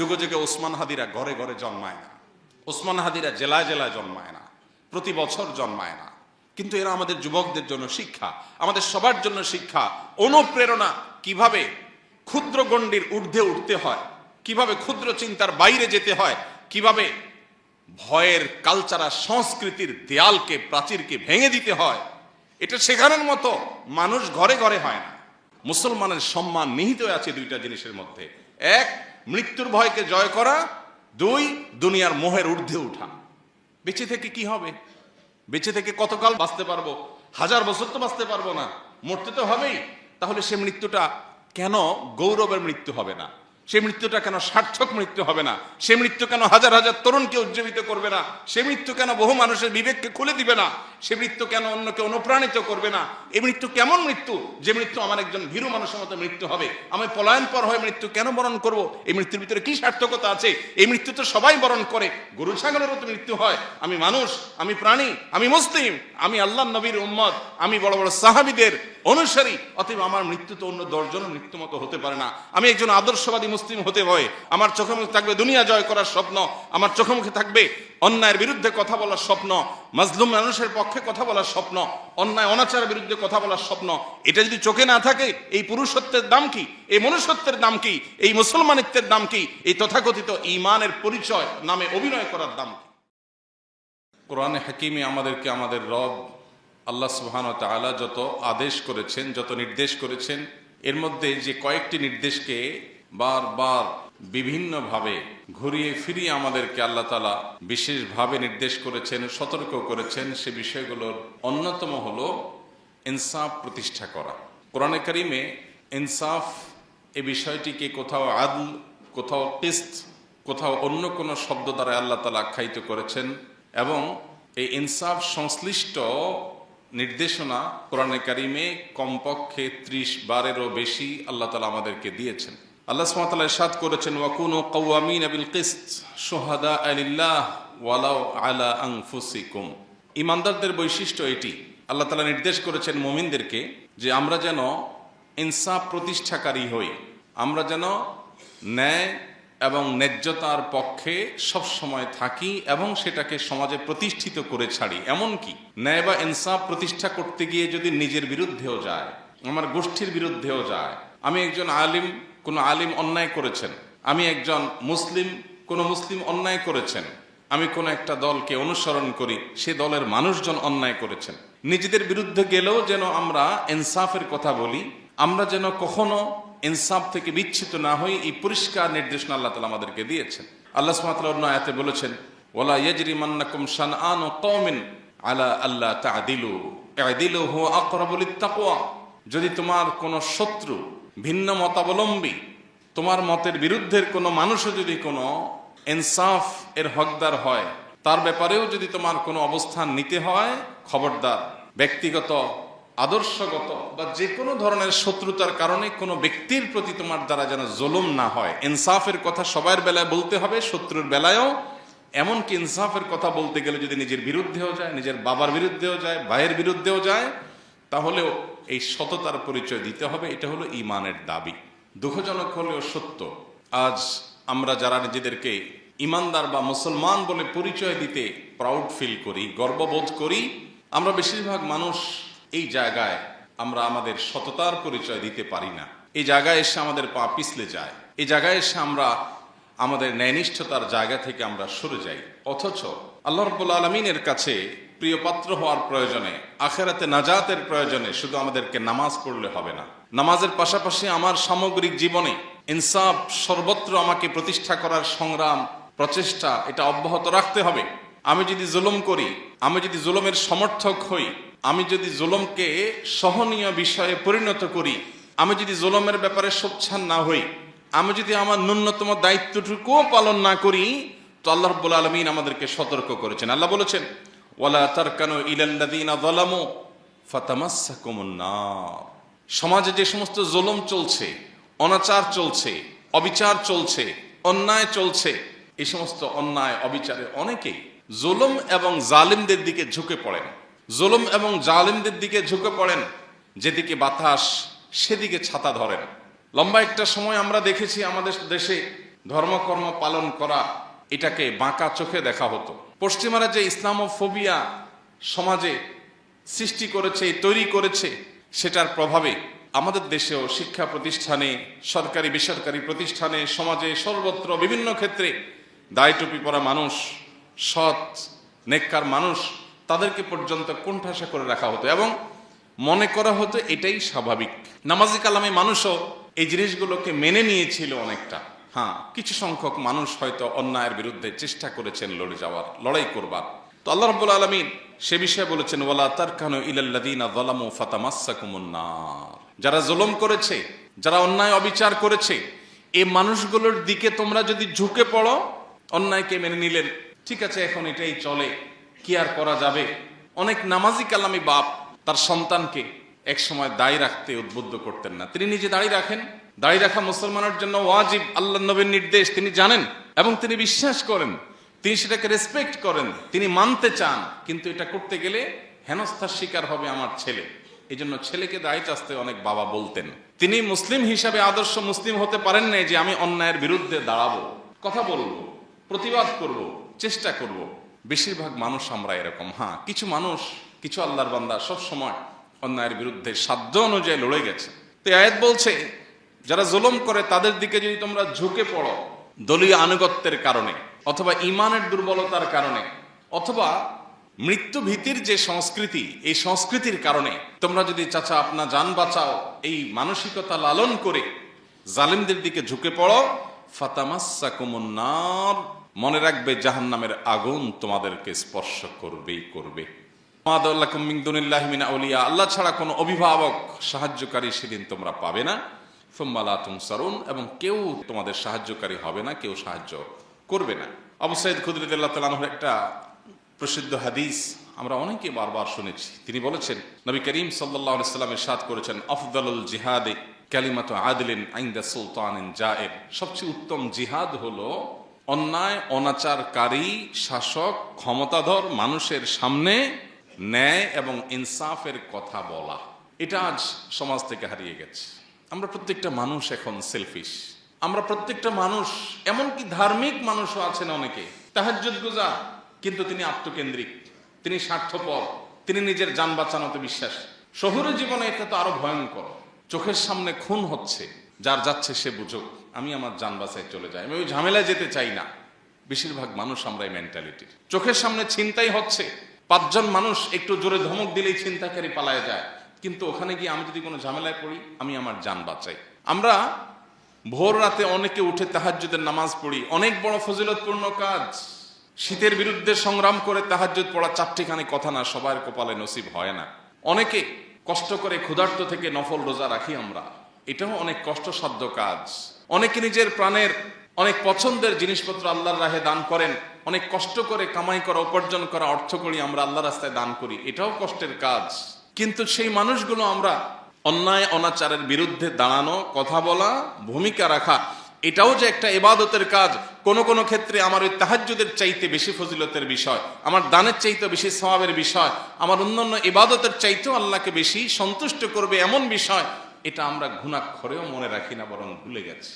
যুগে যুগে ওসমান হাদিরা ঘরে ঘরে জন্মায় না। ওসমান হাদিরা জেলায় জেলায় জন্মায় না। প্রতি বছর জন্মায় না। কিন্তু এরা আমাদের যুবকদের জন্য শিক্ষা, আমাদের সবার জন্য শিক্ষা, অনুপ্রেরণা কীভাবে ক্ষুদ্র গণ্ডির ঊর্ধ্বে উঠতে হয়, কীভাবে ক্ষুদ্র চিন্তার বাইরে যেতে হয়, কীভাবে ভয়ের কালচারা সংস্কৃতির দেয়ালকে, প্রাচীরকে ভেঙে দিতে হয়, এটা শেখানোর মতো মানুষ ঘরে ঘরে হয় না। মুসলমানের সম্মান নিহিত আছে দুইটা জিনিসের মধ্যে। এক মৃত্যুর ভয়কে জয় করা, দুই, দুনিয়ার মোহের ঊর্ধ্বে উঠা। বেঁচে থেকে কি হবে? বেঁচে থেকে কতকাল বাঁচতে পারব? হাজার বছর তো বাঁচতে পারব না। মরতে তো হবেই। তাহলে সে মৃত্যুটা কেন গৌরবের মৃত্যু হবে না? সে মৃত্যুটা কেন সার্থক মৃত্যু হবে না? সে মৃত্যু কেন হাজার হাজার তরুণকে উজ্জীবিত করবে না? সে মৃত্যু কেন বহু মানুষের বিবেককে খুলে দিবে না? সে মৃত্যু কেন অন্যকে অনুপ্রাণিত করবে না? এই মৃত্যু কেমন মৃত্যু? যে মৃত্যু আমার একজন ভীরু মানুষের মতো মৃত্যু হবে। আমি পলায়ন পর হয়ে মৃত্যু কেন বরণ করব? এই মৃত্যুর ভিতরে কি সার্থকতা আছে? এই মৃত্যু তো সবাই বরণ করে। গরু ছাগলেরও তো মৃত্যু হয়। আমি মানুষ, আমি প্রাণী, আমি মুসলিম, আমি আল্লাহ নবীর উম্মত, আমি বড় বড় সাহাবিদের অনুসারী। অতএব আমার মৃত্যু তো অন্য দশজনের মৃত্যু মতো হতে পারে না। আমি একজন আদর্শবাদী মুসলিম হতে হয়। আমার চোখে মুখে থাকবে দুনিয়া জয় করার স্বপ্ন, আমার চোখে মুখে থাকবে অন্যায়ের বিরুদ্ধে কথা বলার স্বপ্ন, মাজলুম মানুষের পক্ষে কথা বলার স্বপ্ন, অন্যায় অনাচারের বিরুদ্ধে কথা বলার স্বপ্ন। এটা যদি চোখে না থাকে, এই পুরুষত্বের দাম কি? এই মনুষ্যত্বের দাম কি? এই মুসলমানিত্বের দাম কি? এই তথাকথিত ইমানের পরিচয় নামে অভিনয় করার দাম কি? কোরআনে হাকিমে আমাদেরকে আমাদের রব, আল্লাহ সুবহান ও যত আদেশ করেছেন, যত নির্দেশ করেছেন, এর মধ্যে যে কয়েকটি নির্দেশকে বারবার বিভিন্নভাবে ঘুরিয়ে ফিরিয়ে আমাদেরকে আল্লাহ তালা বিশেষভাবে নির্দেশ করেছেন, সতর্ক করেছেন। সে বিষয়গুলোর অন্যতম হলো ইনসাফ প্রতিষ্ঠা করা। কোরআনে কারিমে ইনসাফ এ বিষয়টিকে কোথাও আদল, কোথাও কিস্ত, কোথাও অন্য কোনো শব্দ দ্বারা আল্লাহ তালা আখ্যায়িত করেছেন এবং এই ইনসাফ সংশ্লিষ্ট নির্দেশনা কোরআনে কারিমে কমপক্ষে ত্রিশ বারেরও বেশি আল্লাহ তালা আমাদেরকে দিয়েছেন। করেছেন ইমানদারদের বৈশিষ্ট্য এটি। আল্লাহ তালা নির্দেশ করেছেন মুমিনদেরকে যে আমরা যেন ইনসাফ প্রতিষ্ঠাকারী হই। আমরা যেন ন্যায় এবং ন্যায্যতার পক্ষে সব সময় থাকি এবং সেটাকে সমাজে প্রতিষ্ঠিত করে ছাড়ি। এমন কি? ন্যায় বা ইনসাফ প্রতিষ্ঠা করতে গিয়ে যদি নিজের বিরুদ্ধেও যায়, আমার গোষ্ঠীর বিরুদ্ধেও যায়, আমি একজন আলিম কোনো আলিম অন্যায় করেছেন। আমি একজন মুসলিম, কোনো মুসলিম অন্যায় করেছেন। আমি কোনো একটা দলকে অনুসরণ করি, সে দলের মানুষজন অন্যায় করেছেন। নিজেদের বিরুদ্ধে গেলেও যেন আমরা ইনসাফের কথা বলি, আমরা যেন কখনো ইনসাফ থেকে বিচ্ছিত না হই, এই পরিষ্কার নির্দেশনা আল্লাহ তালা আমাদেরকে দিয়েছেন। আল্লাহ সুমাতাল অন্য আয়াতে বলেছেন ওলা ইয়াজরি মান্নাকুম শানআনু কওমিন আলা আল্লাহ তা'দিলু ইদিলু হুয়া আকরাবুল তাকওয়া। যদি তোমার কোনো শত্রু ভিন্ন মতাবলম্বী। তোমার মতের বিরুদ্ধের কোনো মানুষও যদি কোনো ইনসাফ এর হকদার হয়, তার ব্যাপারেও যদি তোমার কোনো অবস্থান নিতে হয়, খবরদার, ব্যক্তিগত, আদর্শগত বা যে কোনো ধরনের শত্রুতার কারণে কোনো ব্যক্তির প্রতি তোমার দ্বারা যেন জুলুম না হয়। ইনসাফের কথা সবার বেলায় বলতে হবে, শত্রুর বেলায়ও। এমনকি ইনসাফের কথা বলতে গেলে যদি নিজের বিরুদ্ধেও যায়, নিজের বাবার বিরুদ্ধেও যায়, ভাইয়ের বিরুদ্ধেও যায়, তাহলেও এই সততার পরিচয় দিতে হবে, এটা হলো ইমানের দাবি। দুঃখজনক হলেও সত্য, আজ আমরা যারা নিজেদেরকে ইমানদার বা মুসলমান বলে পরিচয় দিতে প্রাউড ফিল করি, গর্ববোধ করি, আমরা বেশিরভাগ মানুষ এই জায়গায় আমরা আমাদের সততার পরিচয় দিতে পারি না। এই জায়গায় এসে আমাদের পা পিছলে যায়, এই জায়গায় এসে আমরা আমাদের ন্যায়নিষ্ঠতার জায়গা থেকে আমরা সরে যাই। অথচ আল্লাহ রব্বুল আলমিনের কাছে প্রিয় পাত্র হওয়ার প্রয়োজনে, আখেরাতে নাজাতের প্রয়োজনে শুধু আমাদেরকে নামাজ পড়লে হবে না। নামাজের পাশাপাশি আমার সামগ্রিক জীবনে ইনসাফ সর্বত্র আমাকে প্রতিষ্ঠা করার সংগ্রাম, প্রচেষ্টা, এটা অব্যাহত রাখতে হবে। আমি যদি জুলুম করি, আমি যদি জুলুমের সমর্থক হই, আমি যদি জুলুমকে সহনীয় বিষয়ে পরিণত করি, আমি যদি জুলুমের ব্যাপারে সোচ্ছান না হই, আমি যদি আমার ন্যূনতম দায়িত্বটুকুও পালন না করি, তো আল্লাহ রব্বুল আলমিন আমাদেরকে সতর্ক করেছেন। আল্লাহ বলেছেন সমাজে যে সমস্ত জুলুম চলছে, অনাচার চলছে, অবিচার চলছে, অন্যায় চলছে, এই সমস্ত অন্যায়, অবিচারে অনেকেই জুলুম এবং জালিমদের দিকে ঝুঁকে পড়েন। জুলুম এবং জালিমদের দিকে ঝুঁকে পড়েন, যেদিকে বাতাস, সেদিকে ছাতা ধরেন। লম্বা একটা সময় আমরা দেখেছি আমাদের দেশে ধর্মকর্ম পালন করা, এটাকে বাঁকা চোখে দেখা হতো। পশ্চিমারা যে ইসলামোফোবিয়া সমাজে সৃষ্টি করেছে, তৈরি করেছে, সেটার প্রভাবে আমাদের দেশেও শিক্ষা প্রতিষ্ঠানে, সরকারি, বেসরকারি প্রতিষ্ঠানে, সমাজে সর্বত্র বিভিন্ন ক্ষেত্রে দায় টুপি পরা মানুষ, সৎ, নেককার মানুষ তাদেরকে পর্যন্ত কোণঠাসা করে রাখা হতো এবং মনে করা হতো এটাই স্বাভাবিক। নামাজি কালামে মানুষও এই জিনিসগুলোকে মেনে নিয়েছিল অনেকটা। হ্যাঁ কিছু সংখ্যক মানুষ হয়তো অন্যায়ের বিরুদ্ধে চেষ্টা করেছেন লড়ে যাওয়ার, লড়াই করবার। তো আল্লাহ রব্বুল আলমিন সে বিষয়ে বলেছেন, ওয়ালা তার কানু ইলাল্লাদিনা যলামু যারা জুলুম করেছে, যারা অন্যায় অবিচার করেছে এই মানুষগুলোর দিকে তোমরা যদি ঝুঁকে পড়ো, অন্যায়কে মেনে নিলেন। ঠিক আছে, এখন এটাই চলে, কি আর করা যাবে? অনেক নামাজি কালামি বাপ তার সন্তানকে এক সময় দায়ী রাখতে উদ্বুদ্ধ করতেন না। তিনি নিজে দাঁড়িয়ে রাখেন দাঁড়িয়ে রাখা মুসলমানের জন্য ওয়াজিব আল্লাহ নবীর নির্দেশ, তিনি জানেন এবং তিনি বিশ্বাস করেন। তিনি সেটাকে রেসপেক্ট করেন, তিনি মানতে চান, কিন্তু এটা করতে গেলে হেনস্থার শিকার হবে আমার ছেলে। এই জন্য ছেলেকে দায়ী চাস্তে অনেক বাবা বলতেন। তিনি মুসলিম হিসাবে আদর্শ মুসলিম হতে পারেন নাই যে আমি অন্যায়ের বিরুদ্ধে দাঁড়াবো। কথা বলব, প্রতিবাদ করব, চেষ্টা করব। বেশিরভাগ মানুষ আমরা এরকম হ্যাঁ কিছু মানুষ, কিছু আল্লাহর বান্দা সব সময় অন্যায়ের বিরুদ্ধে সাধ্য অনুযায়ী লড়ে গেছে। তো আয়াত বলছে যারা জুলুম করে, তাদের দিকে যদি তোমরা ঝুঁকে পড়ো দলীয় আনুগত্যের কারণে, অথবা ইমানের দুর্বলতার কারণে, অথবা মৃত্যু ভীতির যে সংস্কৃতি, এই সংস্কৃতির কারণে, তোমরা যদি চাচা আপনা যান বাঁচাও, এই মানসিকতা লালন করে জালিমদের দিকে ঝুঁকে পড়ো, ফাতামাসাকুমুন্নার, মনে রাখবে জাহান্নামের আগুন তোমাদেরকে স্পর্শ করবেই করবে। আল্লাহ ছাড়া কোনো অভিভাবক সাহায্যকারী সেদিন তোমরা পাবে না। ফুম্মালা এবং কেউ তোমাদের সাহায্যকারী হবে না, কেউ সাহায্য করবে না। আবু সাইদ খুদরুল্লাহ তালানহর একটা প্রসিদ্ধ হাদিস আমরা অনেকে বারবার শুনেছি। তিনি বলেছেন, নবী করিম সাল্লাহ সাল্লামের সাদ করেছেন, আফদালুল জিহাদে ক্যালিমাত আদলিন আইন্দা সুলতান জায়ের সবচেয়ে উত্তম জিহাদ হলো, অন্যায়, অনাচারকারী, শাসক, ক্ষমতাধর, মানুষের সামনে ন্যায় এবং ইনসাফের কথা বলা। এটা আজ সমাজ থেকে হারিয়ে গেছে। আমরা প্রত্যেকটা মানুষ এখন সেলফিশ আমরা প্রত্যেকটা মানুষ, এমনকি ধার্মিক মানুষও আছেন অনেকে। তাহাজ্জুদ গুজার কিন্তু তিনি আত্মকেন্দ্রিক। তিনি স্বার্থপর। তিনি নিজের যান বাঁচানোতে বিশ্বাস। শহুরে জীবনে এটা তো আরও ভয়ঙ্কর। চোখের সামনে খুন হচ্ছে। যার যাচ্ছে সে বুঝুক। আমি আমার যান বাঁচায় চলে যাই। আমি ওই ঝামেলায় যেতে চাই না। বেশিরভাগ মানুষ আমরা এই মেন্টালিটির চোখের সামনে ছিনতাই হচ্ছে। পাঁচজন মানুষ একটু জোরে ধমক দিলেই ছিনতাইকারী পালায় যায়। কিন্তু ওখানে গিয়ে আমি যদি কোনো ঝামেলায় পড়ি, আমি আমার যান বাঁচাই। আমরা ভোর রাতে অনেকে উঠে তাহাজ্জুদের নামাজ পড়ি। অনেক বড় ফজিলতপূর্ণ কাজ। শীতের বিরুদ্ধে সংগ্রাম করে তাহাজ্জুদ পড়া চারটিখানি কথা না সবার কপালে নসিব হয় না। অনেকে কষ্ট করে ক্ষুধার্ত থেকে নফল রোজা রাখি আমরা। এটাও অনেক কষ্টসাধ্য কাজ। অনেকে নিজের প্রাণের অনেক পছন্দের জিনিসপত্র আল্লাহর রাহে দান করেন। অনেক কষ্ট করে কামাই করা, উপার্জন করা অর্থ করি আমরা আল্লাহ রাস্তায় দান করি। এটাও কষ্টের কাজ। কিন্তু সেই মানুষগুলো আমরা অন্যায়, অনাচারের বিরুদ্ধে দাঁড়ানো, কথা বলা, ভূমিকা রাখা, এটাও যে একটা এবাদতের কাজ, কোন কোন ক্ষেত্রে আমার ওই তাহাজ্জুদের চাইতে বেশি ফজিলতের বিষয়, আমার দানের চাইতে বেশি স্বভাবের বিষয়, আমার অন্যান্য এবাদতের চাইতেও আল্লাহকে বেশি সন্তুষ্ট করবে এমন বিষয়, এটা আমরা ঘুণাক্ষরেও মনে রাখি না, বরং ভুলে গেছি।